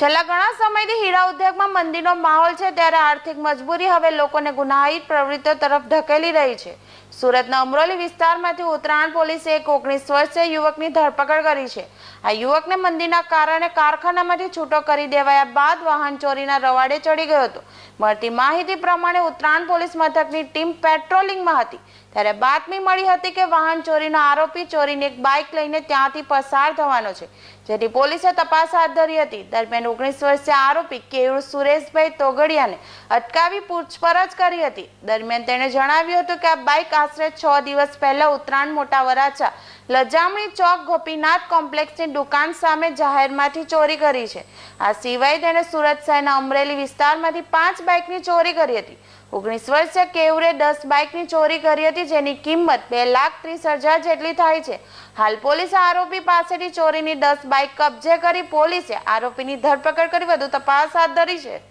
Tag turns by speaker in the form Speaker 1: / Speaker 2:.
Speaker 1: છેલ્લા ઘણા સમયથી હીરા ઉદ્યોગમાં મંદીનો માહોલ છે ત્યારે આર્થિક મજબૂરી હવે લોકોને ગુનાહિત પ્રવૃત્તિઓ તરફ ધકેલી રહી છે. સુરતના અમરોલી વિસ્તારમાંથી ઉત્તરાયણ પોલીસે એક ઓગણીસ વર્ષીય યુવકની ધરપકડ કરી છે. આ યુવકને મંદીના કારણે કારખાનામાંથી છૂટો કરી દેવાયા બાદ વાહન ચોરીના રવાડે ચડી ગયો હતો. મળતી માહિતી પ્રમાણે ઉત્તરાયણ પોલીસ મથકની ટીમ પેટ્રોલિંગમાં હતી. ત્યારે બાતમી મળી હતી કે વાહન ચોરીનો આરોપી ચોરીને એક બાઇક લઈને ત્યાંથી પસાર થવાનો છે. જેથી પોલીસે તપાસ હાથ ધરી હતી. દરમિયાન ઓગણીસ વર્ષીય આરોપી કેયુર સુરેશભાઈ તોગડિયાને અટકાવી પૂછપરછ કરી હતી. દરમિયાન તેણે જણાવ્યું હતું કે આ બાઇક આશરે છ દિવસ પહેલા ઉત્તરાયણ મોટા વરાછા લજામણી ચોક ગોપીનાથ કોમ્પ્લેક્સની દુકાન સામે જાહેરમાંથી ચોરી કરી છે. આ સિવાય તેણે સુરત શહેરના અમરેલી વિસ્તારમાંથી પાંચ બાઇકની ચોરી કરી હતી. ઓગણીસ વર્ષે કેવરે દસ બાઇકની ચોરી કરી હતી જેની કિંમત બે લાખ ત્રીસ હજાર જેટલી થાય છે. હાલ પોલીસે આરોપી પાસેથી ચોરીની દસ બાઇક કબજે કરી પોલીસે આરોપીની ધરપકડ કરી વધુ તપાસ હાથ ધરી છે.